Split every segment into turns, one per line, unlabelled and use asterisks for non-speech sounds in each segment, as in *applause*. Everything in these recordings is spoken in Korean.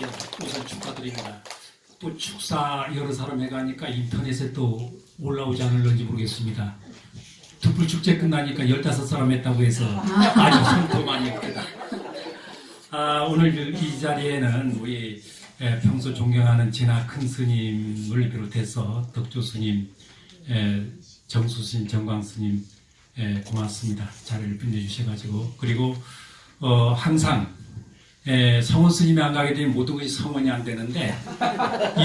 예, 우선 축하드립니다. 또 축사 여러 사람 해가니까 인터넷에 또 올라오지 않을런지 모르겠습니다. 특불 축제 끝나니까 15사람 했다고 해서 아주 손도 많이 했다. 아, 오늘 그이 자리에는 우리 에, 평소 존경하는 진화 큰 스님을 비롯해서 덕조 스님, 에, 정수 스님, 정광 스님 에, 고맙습니다. 자리를 빛내주셔가지고 그리고 어, 항상 에, 성원 스님이 안 가게 되면 모든 것이 성원이 안 되는데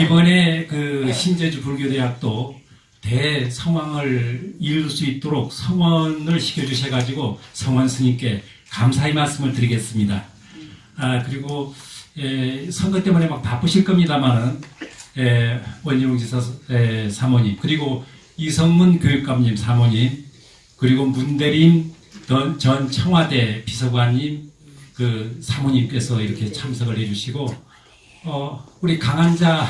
이번에 그 신제주 불교대학도 대성황을 이룰 수 있도록 성원을 시켜주셔가지고 성원 스님께 감사의 말씀을 드리겠습니다. 아, 그리고, 에, 선거 때문에 막 바쁘실 겁니다만은, 에, 원희룡 지사 에, 사모님, 그리고 이성문 교육감님 사모님, 그리고 문대림 전, 전 청와대 비서관님, 그 사모님께서 이렇게 참석을 해주시고, 어, 우리 강한자,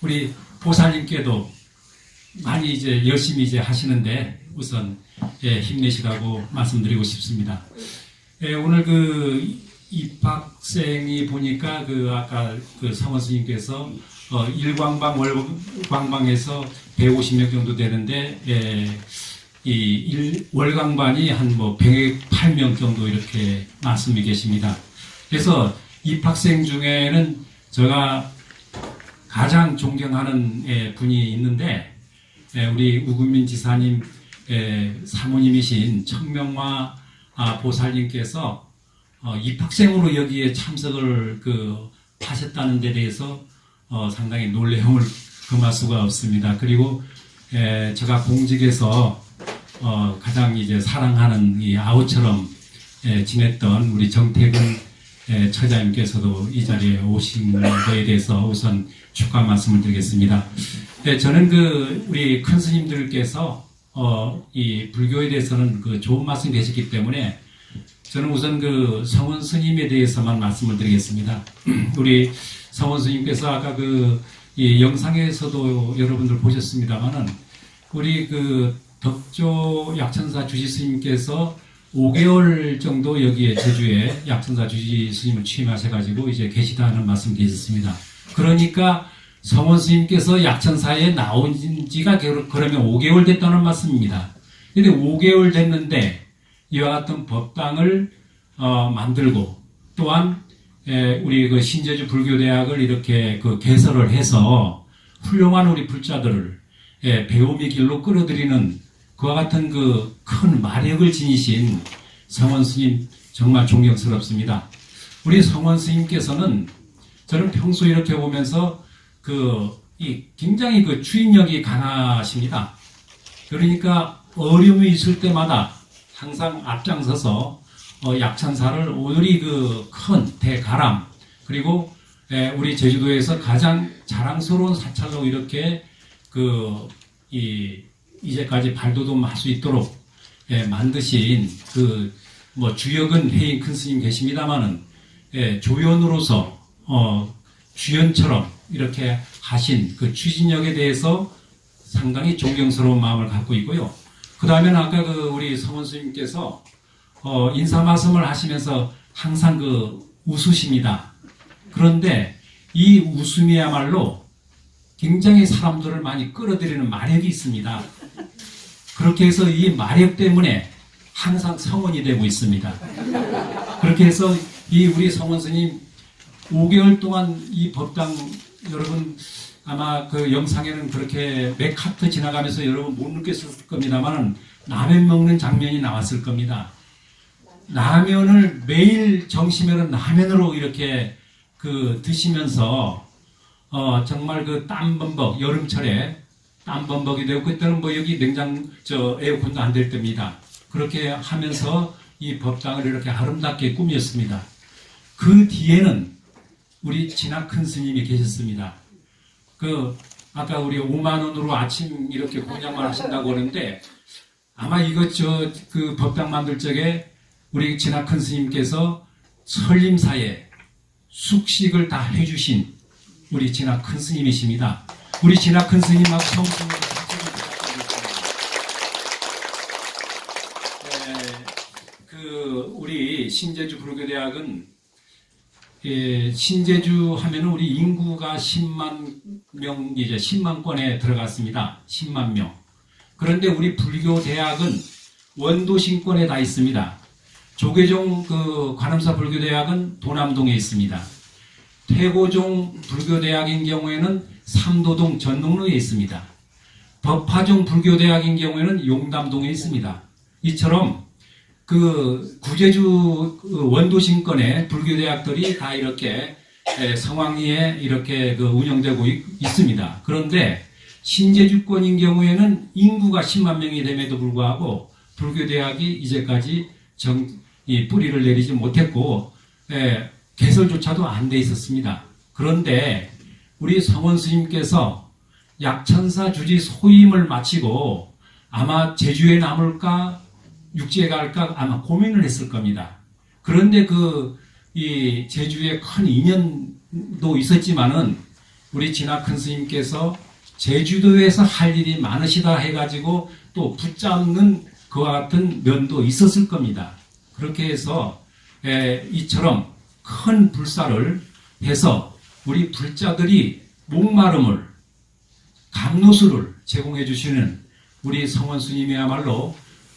우리 보살님께도 많이 이제 열심히 이제 하시는데, 우선, 예, 힘내시라고 말씀드리고 싶습니다. 예, 오늘 그 입학생이 보니까 그 아까 그 성원 스님께서 어, 일광방 월광방에서 150명 정도 되는데 예, 이 일, 월광반이 한 뭐 108명 정도 이렇게 말씀이 계십니다. 그래서 입학생 중에는 제가 가장 존경하는 예, 분이 있는데 예, 우리 우금민 지사님 예, 사모님이신 청명화 아, 보살님께서 어, 입학생으로 여기에 참석을 그 하셨다는 데 대해서 어, 상당히 놀래움을 금할 수가 없습니다. 그리고 에, 제가 공직에서 어, 가장 이제 사랑하는 이 아우처럼 에, 지냈던 우리 정태근 에, 처장님께서도 이 자리에 오신 거에 대해서 우선 축하 말씀을 드리겠습니다. 예, 저는 그 우리 큰 스님들께서 어, 이 불교에 대해서는 그 좋은 말씀 되셨기 때문에 저는 우선 그 성원 스님에 대해서만 말씀을 드리겠습니다. *clears throat* 우리 성원 스님께서 아까 그 이 영상에서도 여러분들 보셨습니다만은 우리 그 덕조 약천사 주지 스님께서 5개월 정도 여기에 제주에 약천사 주지 스님을 취임하셔가지고 이제 계시다는 말씀 드렸습니다. 그러니까 성원 스님께서 약천사에 나온 지가 결- 그러면 5개월 됐다는 말씀입니다. 근데 5개월 됐는데 이와 같은 법당을 어, 만들고 또한 에, 우리 그 신제주 불교대학을 이렇게 그 개설을 해서 훌륭한 우리 불자들을 예, 배움의 길로 끌어들이는 그와 같은 그 큰 마력을 지니신 성원 스님 정말 존경스럽습니다. 우리 성원 스님께서는 저는 평소 이렇게 보면서 그이 굉장히 그 추인력이 강하십니다. 그러니까 어려움이 있을 때마다 항상 앞장서서 어, 약천사를 오늘이 그 큰 대가람 그리고 에, 우리 제주도에서 가장 자랑스러운 사찰로 이렇게 그이 이제까지 발돋움할 수 있도록 예, 만드신 그 뭐 주역은 해인 큰 스님 계십니다마는 예, 조연으로서 어, 주연처럼 이렇게 하신 그 추진력에 대해서 상당히 존경스러운 마음을 갖고 있고요. 그 다음에는 아까 그 우리 성원 스님께서 어, 인사 말씀을 하시면서 항상 그 웃으십니다. 그런데 이 웃음이야말로 굉장히 사람들을 많이 끌어들이는 마력이 있습니다. 그렇게 해서 이 마력 때문에 항상 성원이 되고 있습니다. 그렇게 해서 이 우리 성원 스님 5개월 동안 이 법당 여러분 아마 그 영상에는 그렇게 맥하트 지나가면서 여러분 못 느꼈을 겁니다만 라면 먹는 장면이 나왔을 겁니다. 라면을 매일 점심에는 라면으로 이렇게 그 드시면서 어 정말 그 땀 범벅 여름철에 땀범벅이 되고 그때는 뭐 여기 냉장 저 에어컨도 안 될 때입니다. 그렇게 하면서 이 법당을 이렇게 아름답게 꾸몄습니다. 그 뒤에는 우리 진화 큰 스님이 계셨습니다. 그 아까 우리 5만 원으로 아침 이렇게 공양만 하신다고 그러는데 아마 이거 저그 법당 만들 적에 우리 진화 큰 스님께서 설림사에 숙식을 다 해주신 우리 진화 큰 스님이십니다. 우리 진화 큰 스님하고 성스님을 박수를 부탁드리겠습니다. 에, 그 우리 신제주 불교대학은 예, 신제주 하면은 우리 인구가 10만 명 이제 10만 건에 들어갔습니다. 10만 명. 그런데 우리 불교 대학은 원도 신권에 다 있습니다. 조계종 그 관음사 불교 대학은 도남동에 있습니다. 태고종 불교 대학인 경우에는 삼도동 전농로에 있습니다. 법화종 불교대학인 경우에는 용담동에 있습니다. 이처럼 그 구제주 그 원도신권의 불교대학들이 다 이렇게 에, 성황리에 이렇게 그 운영되고 있, 있습니다. 그런데 신제주권인 경우에는 인구가 10만 명이 됨에도 불구하고 불교대학이 이제까지 정, 이 뿌리를 내리지 못했고 에, 개설조차도 안 돼 있었습니다. 그런데 우리 성원 스님께서 약천사 주지 소임을 마치고 아마 제주에 남을까 육지에 갈까 아마 고민을 했을 겁니다. 그런데 그 이 제주에 큰 인연도 있었지만은 우리 진화 큰 스님께서 제주도에서 할 일이 많으시다 해가지고 또 붙잡는 그와 같은 면도 있었을 겁니다. 그렇게 해서 에, 이처럼 큰 불사를 해서 우리 불자들이 목마름을 감로수를 제공해 주시는 우리 성원 스님이야말로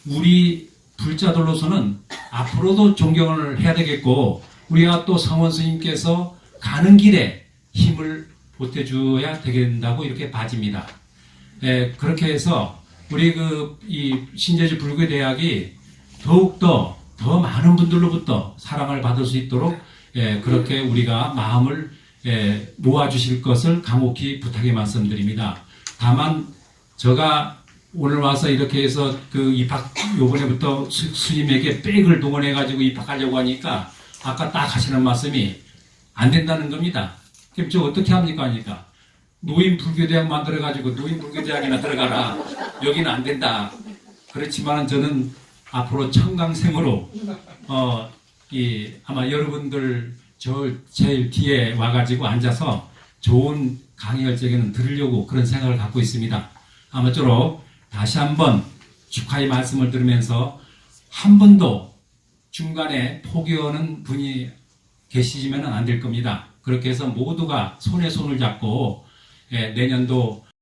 우리 불자들로서는 앞으로도 존경을 해야 되겠고 우리가 또 성원 스님께서 가는 길에 힘을 보태줘야 되겠다고 이렇게 봐집니다. 예, 그렇게 해서 우리 그 이 신제주 불교 대학이 더욱더 더 많은 분들로부터 사랑을 받을 수 있도록 예, 그렇게 우리가 마음을 예, 모아주실 것을 강곡히 부탁의 말씀드립니다. 다만 제가 오늘 와서 이렇게 해서 그 입학 요번에부터 수, 스님에게 백을 동원해 가지고 입학하려고 하니까 아까 딱 하시는 말씀이 안 된다는 겁니다. 그럼 저 어떻게 합니까 하니까 노인 불교대학 만들어 가지고 노인 불교대학이나 들어가라 여기는 안 된다. 그렇지만 저는 앞으로 청강생으로 어, 이 아마 여러분들 저 제일 뒤에 와가지고 앉아서 좋은 강의할 적에는 들으려고 그런 생각을 갖고 있습니다. 아무쪼록 다시 한번 축하의 말씀을 들으면서 한 번도 중간에 포기하는 분이 계시면 안 될 겁니다. 그렇게 해서 모두가 손에 손을 잡고 예, 내년도